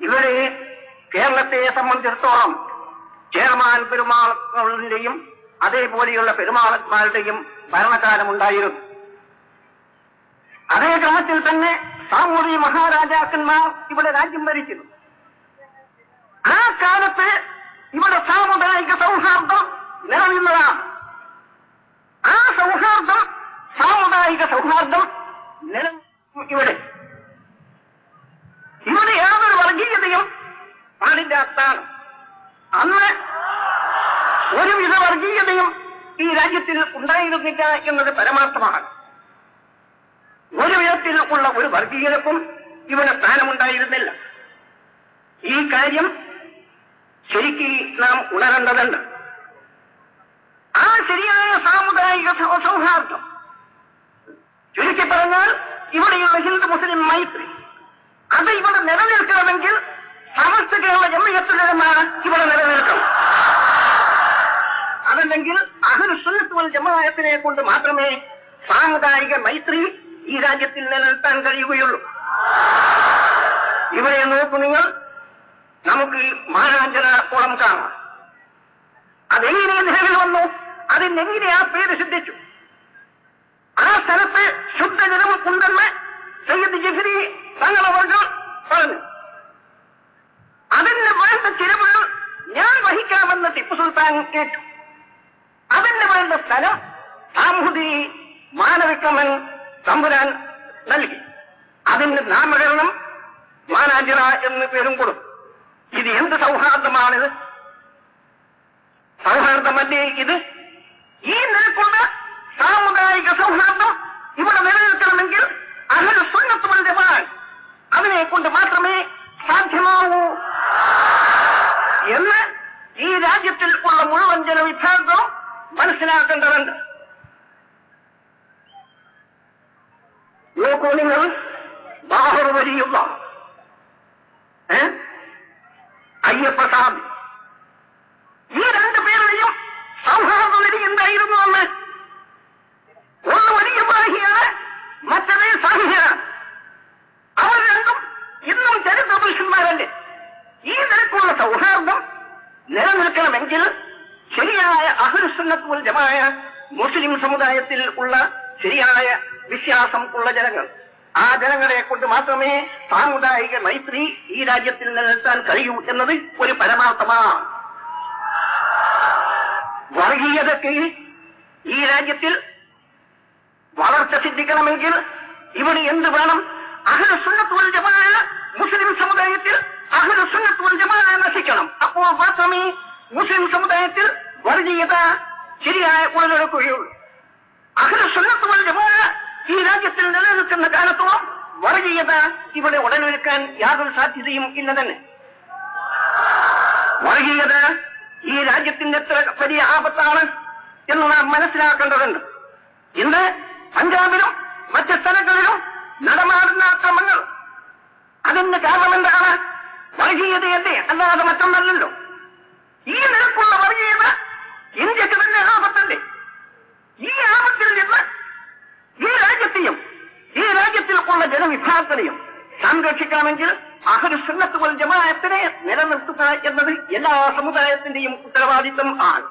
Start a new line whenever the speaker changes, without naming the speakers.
ഇവിടെ കേരളത്തെ സംബന്ധിച്ചിടത്തോളം ചേർമാൻ പെരുമാളുകളുടെയും അതേപോലെയുള്ള പെരുമാളന്മാരുടെയും ഭരണകാലമുണ്ടായിരുന്നു. അതേ ക്രമത്തിൽ തന്നെ സാമൂഹ്യ മഹാരാജാക്കന്മാർ ഇവിടെ രാജ്യം ഭരിക്കുന്നു ആ കാലത്ത് ഇവിടെ സാമുദായിക സൗഹാർദ്ദം നിലനിന്നതാണ്. ആ സൗഹാർദ്ദം സാമുദായിക സൗഹാർദ്ദം ഇവിടെ ഇവിടെ യാതൊരു വർഗീയതയും പാടില്ലാത്താണ് അന്ന് ഒരുവിധ വർഗീയതയും ഈ രാജ്യത്തിൽ ഉണ്ടായിരുന്നില്ല എന്നത് പരമാർത്ഥമാണ്. ഒരു വിധത്തിൽ ഉള്ള ഒരു വർഗീയതക്കും ഇവിടെ സ്ഥാനമുണ്ടായിരുന്നില്ല. ഈ കാര്യം ശരിക്ക് നാം ഉണരേണ്ടതുണ്ട്. ആ ശരിയായ സാമുദായിക സൗഹാർദ്ദം. ചുരുക്കി പറഞ്ഞാൽ ഇവിടെയുള്ള ഹിന്ദു മുസ്ലിം മൈത്രി അത് ഇവിടെ നിലനിൽക്കണമെങ്കിൽ സമസ്ത കേരള ജമ്മിയത്തിലാണ് ഇവിടെ നിലനിൽക്കണം അതല്ലെങ്കിൽ അഹൽ സുന്നത്തുൽ ജമാഅത്തിനെ കൊണ്ട് മാത്രമേ സാമുദായിക മൈത്രി ഈ രാജ്യത്തിൽ നിലനിർത്താൻ കഴിയുകയുള്ളൂ. ഇവിടെ നോക്കൂ നിങ്ങൾ നമുക്ക് മാനാഞ്ചന കുളം കാണാം. അതെങ്ങനെ നിലവിൽ വന്നു? അതിനെങ്ങനെ ആ പേര് സിദ്ധിച്ചു? ആ സ്ഥലത്ത് ശുദ്ധജലം ഉണ്ടെന്ന് സയ്യദ് ജഫരി തങ്ങളവർകൾ പറഞ്ഞു. അതിന് വേണ്ട ചിലവുകൾ ഞാൻ വഹിക്കാമെന്ന് ടിപ്പു സുൽത്താൻ കേട്ടു. അതിന് വേണ്ട സ്ഥലം സാമൂതി മാനവിക്രമൻ തമ്പുരാൻ നൽകി. അതിന് നാമകരണം മാനാഞ്ചിറ എന്ന് പേരും കൊടുത്തു. ഇത് എന്ത് സൗഹാർദ്ദമാണിത്? സൗഹാർദ്ദമല്ലേ ഇത്? ഈ നിലക്കുള്ള സാമുദായിക സൗഹാർദ്ദം ഇവിടെ നിലനിൽക്കണമെങ്കിൽ അഹൽ സുന്നത്തുവൽ ജമാൻ അതിനെ കൊണ്ട് മാത്രമേ സാധ്യമാവൂ. എന്ന് ഈ രാജ്യത്തിൽ ഉള്ള മുഴുവൻ ജനവിഭാഗവും മനസ്സിലാക്കേണ്ടതുണ്ട് നോക്കൂ നിങ്ങൾ ബാഹർ വരിയുള്ള ഏ? അയ്യപ്പസ്വാമി ഈ രണ്ടു പേരുടെയും സൗഹാർദ്ദ നിധി എന്തായിരുന്നു എന്ന് ഒന്ന് വലിയ ബാഹിയാണ് മറ്റതേ സാഹിയാണ് അവർ രണ്ടും ഇന്നും ചരിത്ര പുരുഷന്മാരല്ലേ ഈ നിരക്കുള്ള സൗഹാർദ്ദം നിലനിൽക്കണമെങ്കിൽ ശരിയായ അഹുസുന്നത്തുൽ ജമായ മുസ്ലിം സമുദായത്തിൽ ഉള്ള ശരിയായ വിശ്വാസം ഉള്ള ജനങ്ങൾ. ആ ജനങ്ങളെ കൊണ്ട് മാത്രമേ സാമുദായിക മൈത്രി ഈ രാജ്യത്തിൽ നിലനിർത്താൻ കഴിയൂ എന്നത് ഒരു പരമാർത്ഥമാണ്. വർഗീയതയ്ക്ക് ഈ രാജ്യത്തിൽ വളർച്ച സിദ്ധിക്കണമെങ്കിൽ ഇവിടെ എന്ത് വേണം? അഹ്ല സുന്നത്തുൽ ജമായ മുസ്ലിം സമുദായത്തിൽ അഹ്ല സുന്നത്തുൽ ജമായ നശിക്കണം. അപ്പോൾ മാത്രമേ മുസ്ലിം സമുദായത്തിൽ വർഗീയത ശരിയായ ഉടലെടുക്കുകയുള്ളൂ അഹ്ല സുന്നത്തുൽ ജമായ ഈ രാജ്യത്തിൽ നിലനിൽക്കുന്ന കാലത്തോളം വർഗീയത ഇവിടെ ഉടലെടുക്കാൻ യാതൊരു സാധ്യതയും ഇല്ല തന്നെ. വർഗീയത ഈ രാജ്യത്തിന്റെ എത്ര വലിയ ആപത്താണ് എന്ന് നാം മനസ്സിലാക്കേണ്ടതുണ്ട്. ഇന്ന് പഞ്ചാബിലും മറ്റ് സ്ഥലങ്ങളിലും നടമാടുന്ന അക്രമങ്ങൾ അതിന് കാരണം എന്താണ്? വർഗീയതയല്ലേ അല്ലാതെ മറ്റൊന്നല്ലല്ലോ. ഈ നിരക്കുള്ള വർഗീയത ഇന്ത്യയ്ക്ക് തന്നെ ആപത്തല്ലേ? ഈ ആപത്തിൽ നിന്ന് ഈ രാജ്യത്തെയും ഈ രാജ്യത്തിൽ ഉള്ള ജനവിഭാഗത്തിനെയും സംരക്ഷിക്കണമെങ്കിൽ അഹരു സുന്നത്തുകൾ ജമാഅത്തിനെ നിലനിർത്തുക എന്നത് എല്ലാ സമുദായത്തിന്റെയും ഉത്തരവാദിത്വം ആണ്.